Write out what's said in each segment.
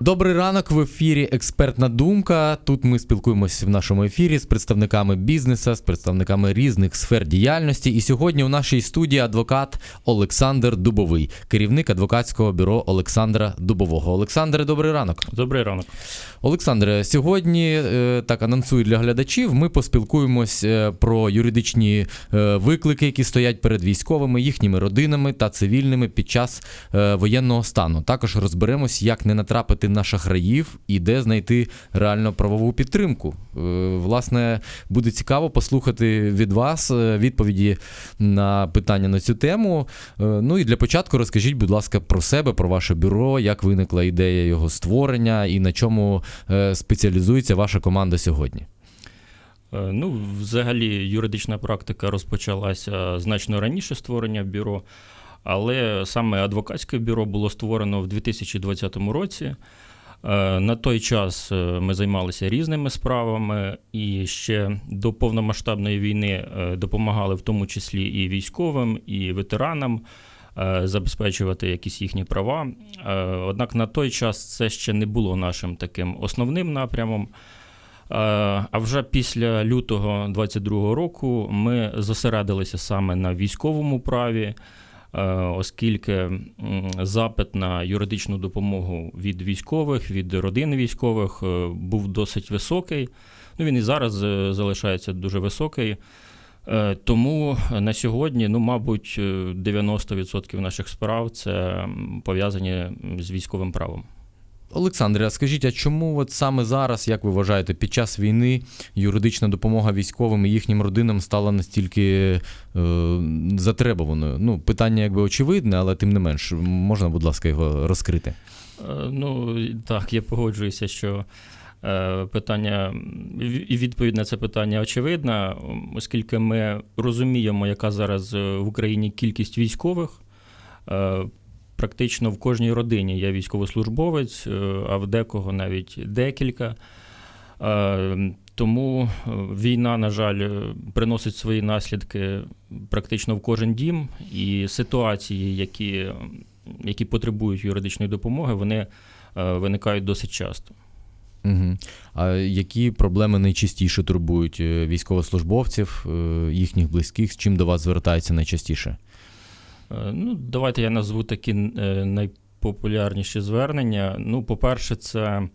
Добрий ранок в ефірі Експертна думка. Тут ми спілкуємося в нашому ефірі з представниками бізнесу, з представниками різних сфер діяльності. І сьогодні у нашій студії адвокат Олександр Дубовий, керівник адвокатського бюро Олександра Дубового. Олександре, добрий ранок. Добрий ранок. Олександре, сьогодні е, так анонсую для глядачів. Ми поспілкуємось е, про юридичні е, виклики, які стоять перед військовими, їхніми родинами та цивільними під час воєнного стану. Також розберемось, як не натрапити на шахраїв і де знайти реально правову підтримку. Е, Власне, буде цікаво послухати від вас е, відповіді на питання на цю тему. Е, Ну і для початку розкажіть, будь ласка, про себе, про ваше бюро, як виникла ідея його створення і на чому спеціалізується ваша команда сьогодні. Ну, взагалі, юридична практика розпочалася значно раніше створення бюро, але саме адвокатське бюро було створено в 2020 році. Е, На той час е, ми займалися різними справами і ще до повномасштабної війни е, допомагали в тому числі і військовим, і ветеранам забезпечувати якісь їхні права. Однак на той час це ще не було нашим таким основним напрямом. А вже після лютого 22-го року ми зосередилися саме на військовому праві, оскільки запит на юридичну допомогу від військових, від родин військових е, був досить високий. Ну, він і зараз е, залишається дуже високий. Е, Тому на сьогодні, ну, мабуть, е, 90% наших справ це пов'язані з військовим правом. Олександре, а скажіть, а чому от саме зараз, як ви вважаєте, під час війни юридична допомога військовим і їхнім родинам стала настільки е, затребуваною? Ну, питання якби очевидне, але тим не менш, можна, будь ласка, його розкрити? Е, Ну так, я погоджуюся, що е, питання і відповідь на це питання очевидна, оскільки ми розуміємо, яка зараз е, в Україні кількість військових. Практично в кожній родині є військовослужбовець, е, а в декого навіть декілька. Е, Тому е, війна, на жаль, приносить свої наслідки практично в кожен дім, і ситуації, які, які потребують юридичної допомоги, вони виникають досить часто. Угу. А які проблеми найчастіше турбують військовослужбовців, їхніх близьких, з чим до вас звертаються найчастіше? Е, Ну, давайте я назву такі е, найпопулярніші звернення. Ну, по-перше, це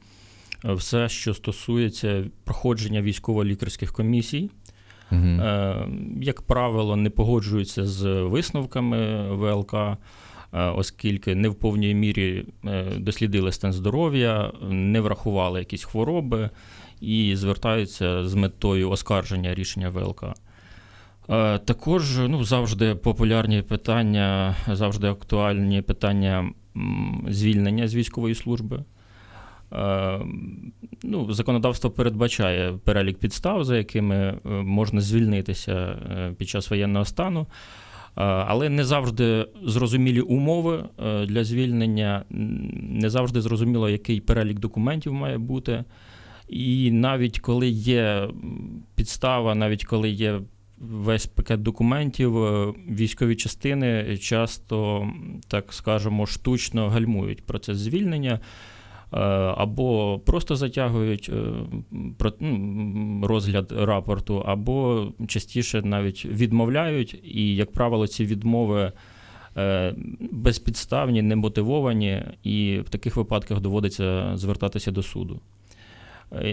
е, все, що стосується проходження військово-лікарських комісій. Угу. Як правило, не погоджуються з висновками ВЛК, оскільки не в повній мірі дослідили стан здоров'я, не врахували якісь хвороби і звертаються з метою оскарження рішення ВЛК. Е, Також ну, завжди популярні питання, завжди актуальні питання звільнення з військової служби. Е, Ну, законодавство передбачає перелік підстав, за якими е, можна звільнитися під час воєнного стану. Але не завжди зрозумілі умови для звільнення, не завжди зрозуміло, який перелік документів має бути. І навіть коли є підстава, навіть коли є весь пакет документів, е, військові частини часто, так скажемо, штучно гальмують процес звільнення. е, Або просто затягують е, ну, розгляд рапорту, або частіше навіть відмовляють, і, як правило, ці відмови безпідставні, немотивовані, і в таких випадках доводиться звертатися до суду.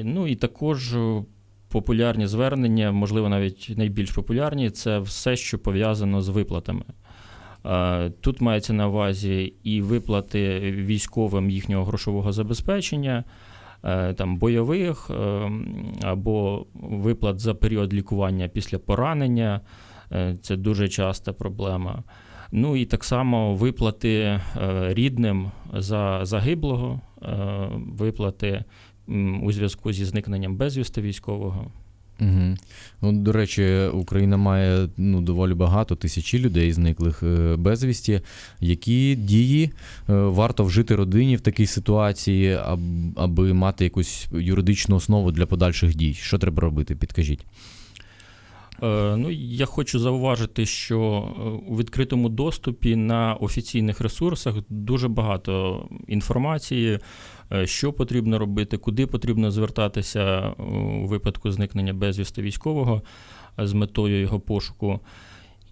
Ну і також популярні звернення, можливо, навіть найбільш популярні, це все, що пов'язано з виплатами. Е, Тут мається на увазі і виплати військовим їхнього грошового забезпечення, е, там, бойових е, або виплат за період лікування після поранення. Це дуже часта проблема. Ну і так само виплати рідним за загиблого, виплати у зв'язку зі зникненням безвісти військового. Угу. Ну, до речі, Україна має ну, доволі багато тисячі людей, зниклих е, безвісті. Які дії е, варто вжити родині в такій ситуації, аб- аби мати якусь юридичну основу для подальших дій? Що треба робити? Підкажіть. Е, Ну, я хочу зауважити, що е, у відкритому доступі на офіційних ресурсах дуже багато інформації, е, що потрібно робити, куди потрібно звертатися у випадку зникнення безвісти військового з метою його пошуку.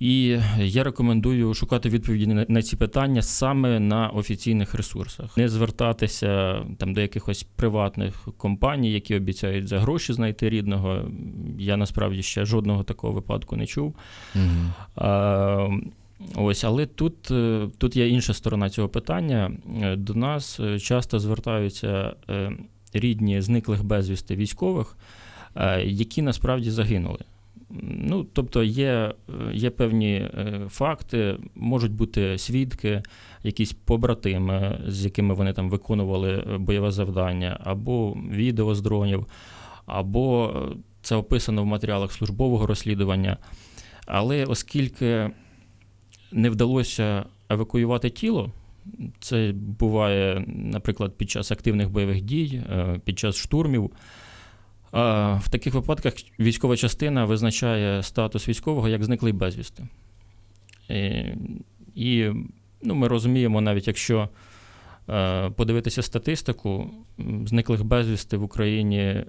І я рекомендую шукати відповіді на- ці питання саме на офіційних ресурсах, не звертатися там до якихось приватних компаній, які обіцяють за гроші знайти рідного. Я насправді ще жодного такого випадку не чув. Угу. А, ось, але тут, е, тут є інша сторона цього питання. Е, До нас е, часто звертаються рідні зниклих безвісти військових, які насправді загинули. Ну, тобто є, е, є певні е, факти, можуть бути свідки, якісь побратими, з якими вони там виконували е, бойове завдання, або відео з дронів, або це описано в матеріалах службового розслідування. Але оскільки не вдалося евакуювати тіло, це буває, наприклад, під час активних бойових дій, під час штурмів. В таких випадках військова частина визначає статус військового як зниклий безвісти. І, і ну, ми розуміємо, навіть якщо е, подивитися статистику, зниклих безвісти в Україні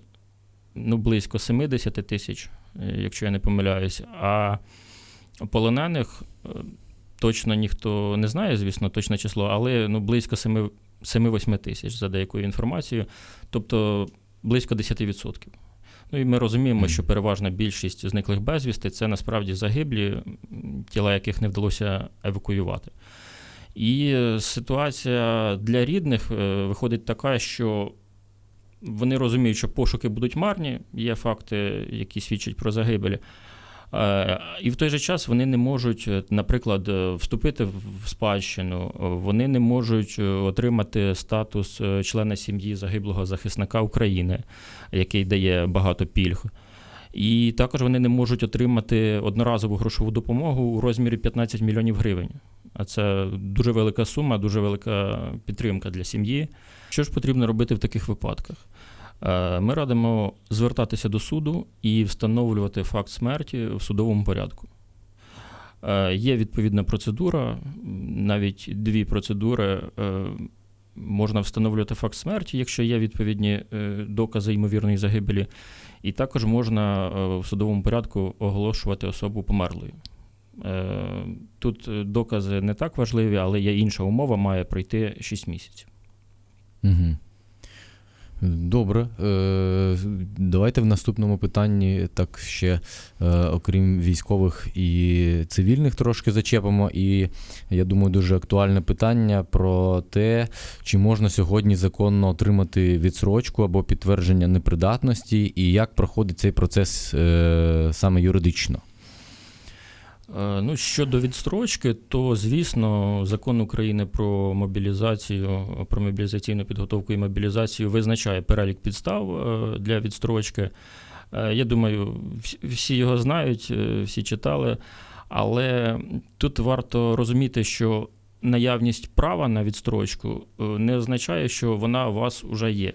ну, близько 70 тисяч, е, якщо я не помиляюсь, а полонених е, точно ніхто не знає, звісно, точне число, але ну, близько 7 7-8 тисяч за деякою інформацією, тобто близько 10%. Ну і ми розуміємо, що переважна більшість зниклих безвісти це насправді загиблі, тіла яких не вдалося евакуювати. І е, ситуація для рідних е, виходить така, що вони розуміють, що пошуки будуть марні, є факти, які свідчать про загибель. Е, І в той же час вони не можуть, е, наприклад, е, вступити в спадщину, вони не можуть отримати статус члена сім'ї загиблого захисника України, який дає багато пільг. І також вони не можуть отримати одноразову грошову допомогу у розмірі 15 мільйонів гривень. А це дуже велика сума, дуже велика підтримка для сім'ї. Що ж потрібно робити в таких випадках? Е, Ми радимо звертатися до суду і встановлювати факт смерті в судовому порядку. Е, Є відповідна процедура, навіть дві процедури. е, Можна встановлювати факт смерті, якщо є відповідні докази ймовірної загибелі, і також можна в судовому порядку оголошувати особу померлою. Тут докази не так важливі, але є інша умова, має пройти 6 місяців. Угу. Добре. Е, давайте в наступному питанні так ще, е, окрім військових і цивільних, трошки зачепимо. І я думаю, дуже актуальне питання про те, чи можна сьогодні законно отримати відсрочку або підтвердження непридатності, і як проходить цей процес е, саме юридично. Е, Ну, щодо відстрочки, то звісно, закон України про мобілізацію, про мобілізаційну підготовку і мобілізацію визначає перелік підстав е, для відстрочки. Е, Я думаю, всі- його знають, всі читали. Але тут варто розуміти, що наявність права на відстрочку не означає, що вона у вас вже є.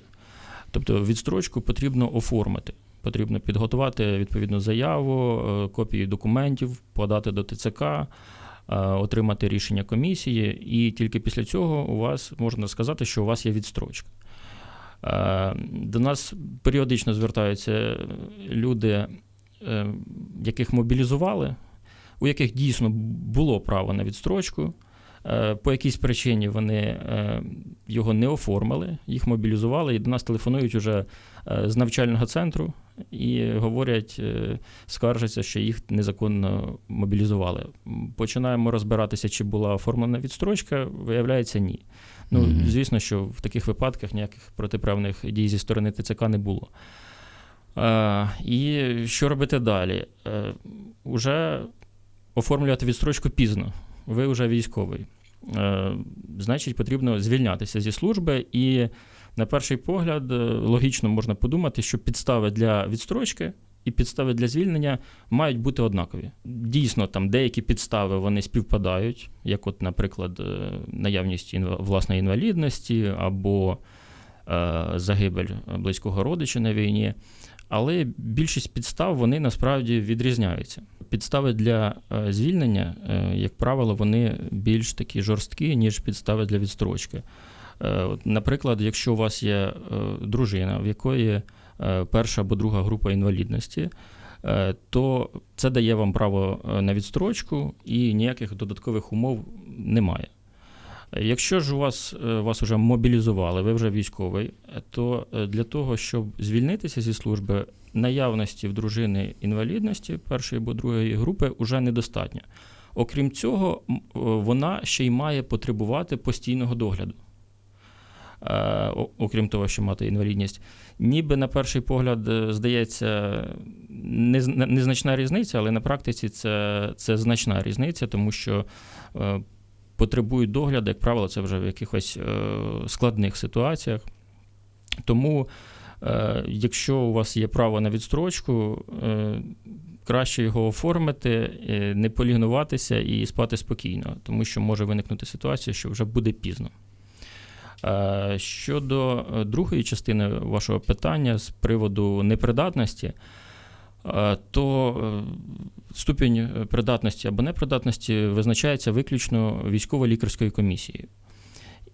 Тобто відстрочку потрібно оформити. Потрібно підготувати відповідну заяву, е, копії документів, подати до ТЦК, е, отримати рішення комісії, і тільки після цього у вас можна сказати, що у вас є відстрочка. Е, До нас періодично звертаються люди, яких мобілізували, у яких дійсно було право на відстрочку. Е, По якійсь причині вони е, його не оформили, їх мобілізували, і до нас телефонують уже е, з навчального центру і говорять, скаржаться, що їх незаконно мобілізували. Починаємо розбиратися, чи була оформлена відстрочка, виявляється, ні. Ну, звісно, що в таких випадках ніяких протиправних дій зі сторони ТЦК не було. І що робити далі? Уже оформлювати відстрочку пізно. Ви вже військовий. Е, значить, потрібно звільнятися зі служби, і на перший погляд е, логічно можна подумати, що підстави для відстрочки і підстави для звільнення мають бути однакові. Дійсно, там деякі підстави вони співпадають, як, от, наприклад, е, наявність власної інвалідності або загибель близького родича на війні. Але більшість підстав вони насправді відрізняються. Підстави для е, звільнення, е, як правило, вони більш такі жорсткі, ніж підстави для відстрочки. Е, Наприклад, якщо у вас є дружина, в якої перша або друга група інвалідності, то це дає вам право на відстрочку і ніяких додаткових умов немає. Якщо ж у вас вас вже мобілізували, ви вже військовий, то для того, щоб звільнитися зі служби, наявності в дружини інвалідності першої або другої групи вже недостатньо. Окрім цього, вона ще й має потребувати постійного догляду. Е, Окрім того, що мати інвалідність. Ніби на перший погляд е, здається незначна різниця, але на практиці це, це значна різниця, тому що е, потребують догляду, як правило, це вже в якихось е, складних ситуаціях. Тому, е, якщо у вас є право на відстрочку, е, краще його оформити, е, не полігнуватися і спати спокійно, тому що може виникнути ситуація, що вже буде пізно. Е, Щодо е, другої частини вашого питання з приводу непридатності, е, то е, ступінь е, придатності або непридатності визначається виключно військово-лікарською комісією.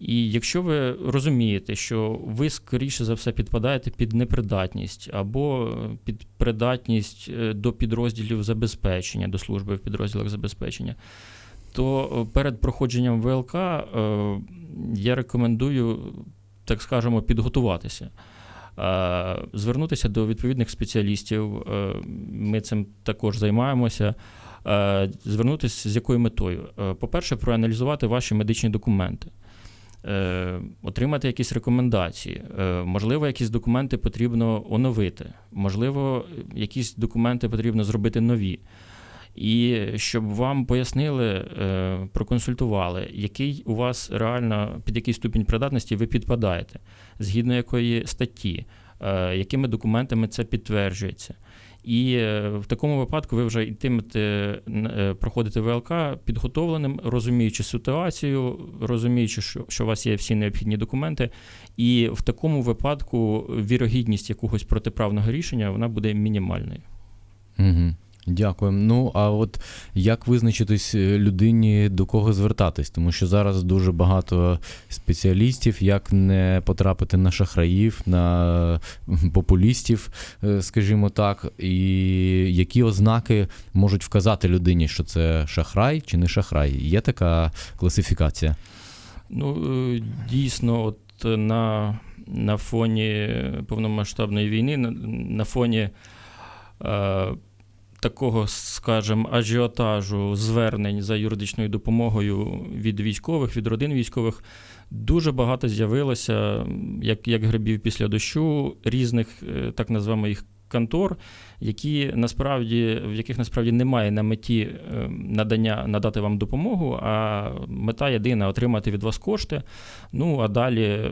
І якщо ви розумієте, що ви скоріше за все підпадаєте під непридатність або е, під придатність е, до підрозділів забезпечення, до служби в підрозділах забезпечення, то е, перед проходженням ВЛК я рекомендую, так скажемо, підготуватися. Звернутися до відповідних спеціалістів, ми цим також займаємося. Звернутися з якою метою? По-перше, проаналізувати ваші медичні документи, отримати якісь рекомендації. Е, Можливо, якісь документи потрібно оновити, можливо, якісь документи потрібно зробити нові. І щоб вам пояснили, е, проконсультували, який у вас реально під який ступінь придатності ви підпадаєте, згідно якої статті, е, якими документами це підтверджується. І е, в такому випадку ви вже йтимете н- е, проходити ВЛК підготовленим, розуміючи ситуацію, розуміючи, що, що у вас є всі необхідні документи, і в такому випадку вірогідність якогось протиправного рішення вона буде мінімальною. Угу. Дякую. Ну а от як визначитись е, людині до кого звертатись? Тому що зараз дуже багато спеціалістів, як не потрапити на шахраїв, на популістів, е, скажімо так, і які ознаки можуть вказати людині, що це шахрай чи не шахрай? Є така класифікація? Ну, е, дійсно, от на, на фоні повномасштабної війни, на, на фоні такого, скажімо, ажіотажу звернень за юридичною допомогою від військових, від родин військових, дуже багато з'явилося, як, як грибів після дощу, різних, е, так називаємо їх. Контор, які насправді в яких насправді немає на меті е, надання надати вам допомогу, а мета єдина отримати від вас кошти. Ну а далі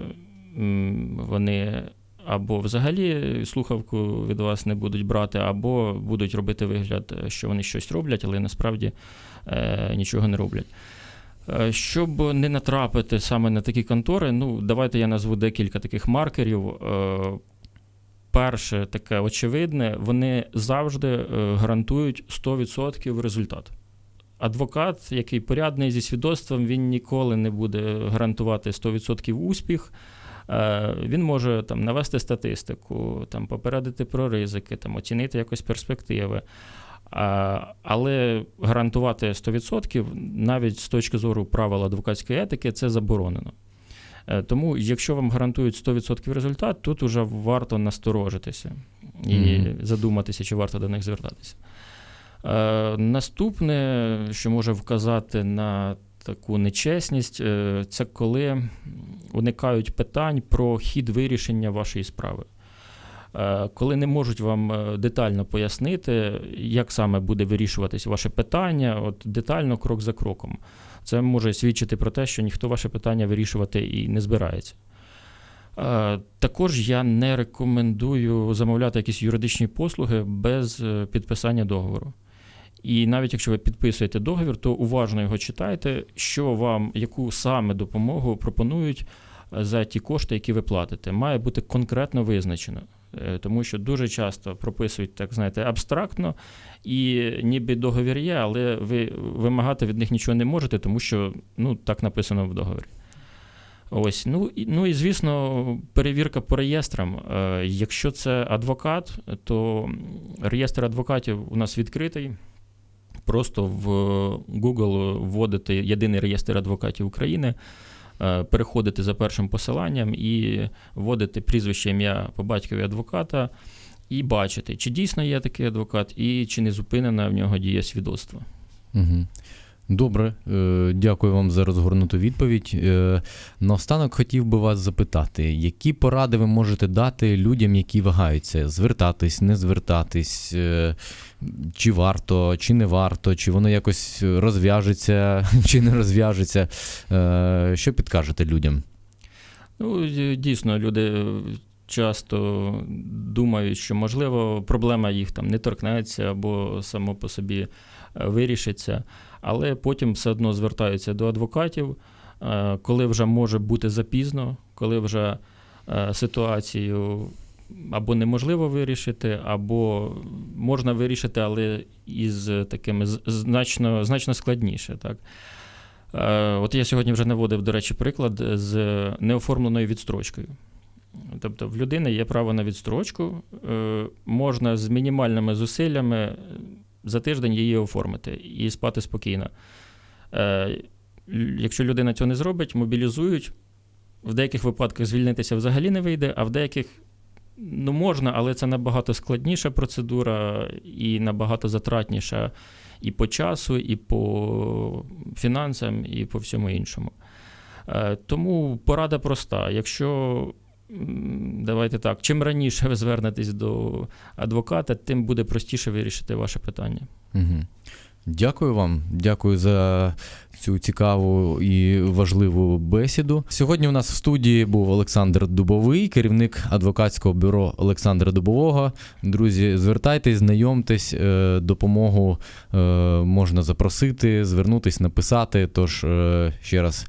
вони або взагалі слухавку від вас не будуть брати, або будуть робити вигляд, що вони щось роблять, але насправді е, нічого не роблять. Е, Щоб не натрапити саме на такі контори, ну давайте я назву декілька таких маркерів. Е, Перше, таке очевидне, вони завжди гарантують 100% результат. Адвокат, який порядний зі свідоцтвом, він ніколи не буде гарантувати 100% успіх. Е, Він може там навести статистику, там попередити про ризики, там оцінити якось перспективи. Але гарантувати 100% навіть з точки зору правил адвокатської етики це заборонено. Е, Тому, якщо вам гарантують 100% результат, тут вже варто насторожитися і Мгм. задуматися, чи варто до них звертатися. Е, Наступне, що може вказати на таку нечесність, е, це коли уникають питань про хід вирішення вашої справи. Е, Коли не можуть вам е, детально пояснити, як саме буде вирішуватись ваше питання, от детально крок за кроком. Це може свідчити про те, що ніхто ваше питання вирішувати і не збирається. Також я не рекомендую замовляти якісь юридичні послуги без підписання договору. І навіть якщо ви підписуєте договір, то уважно його читайте, що вам, яку саме допомогу пропонують е, за ті кошти, які ви платите. Має бути конкретно визначено. Е, Тому що дуже часто прописують, так знаєте, абстрактно, і ніби договір є, але ви вимагати від них нічого не можете, тому що ну, так написано в договорі. Ось, ну, і, ну і звісно, перевірка по реєстрам. Е, Якщо це адвокат, то реєстр адвокатів у нас відкритий. Просто в Google вводити єдиний реєстр адвокатів України, е, переходити за першим посиланням і вводити прізвище ім'я по батькові адвоката і бачити, чи дійсно є такий адвокат, і чи не зупинена в нього дія свідоцтва. Угу. Добре, е, дякую вам за розгорнуту відповідь. Е, Наостанок хотів би вас запитати, які поради ви можете дати людям, які вагаються, звертатись, не звертатись, е, чи варто, чи не варто, чи воно якось розв'яжеться, чи не розв'яжеться. Що підкажете людям? Ну, дійсно, люди часто думають, що можливо проблема їх там не торкнеться або само по собі вирішиться, але потім все одно звертаються до адвокатів, е, коли вже може бути запізно, коли вже е, ситуацію або неможливо вирішити, або можна вирішити, але із такими значно, значно складніше. Так? Е, От я сьогодні вже наводив, до речі, приклад з неоформленою відстрочкою. Тобто в людини є право на відстрочку, можна з мінімальними зусиллями за тиждень її оформити і спати спокійно. Е, Якщо людина цього не зробить, мобілізують. В деяких випадках звільнитися взагалі не вийде, а в деяких ну, можна, але це набагато складніша процедура і набагато затратніша і по часу, і по фінансам, і по всьому іншому. Е, Тому порада проста. Якщо давайте так, чим раніше ви звернетесь до адвоката, тим буде простіше вирішити ваше питання. Угу. Дякую вам, дякую за цю цікаву і важливу бесіду. Сьогодні у нас в студії був Олександр Дубовий, керівник адвокатського бюро Олександра Дубового. Друзі, звертайтесь, знайомтесь, е, допомогу е, можна запросити, звернутись, написати. Тож е, ще раз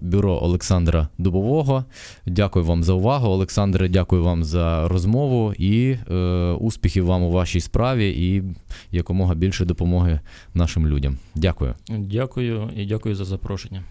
бюро Олександра Дубового. Дякую вам за увагу. Олександре, дякую вам за розмову і успіхів вам у вашій справі і якомога більше допомоги нашим людям. Дякую. Дякую. Дякую і дякую за запрошення.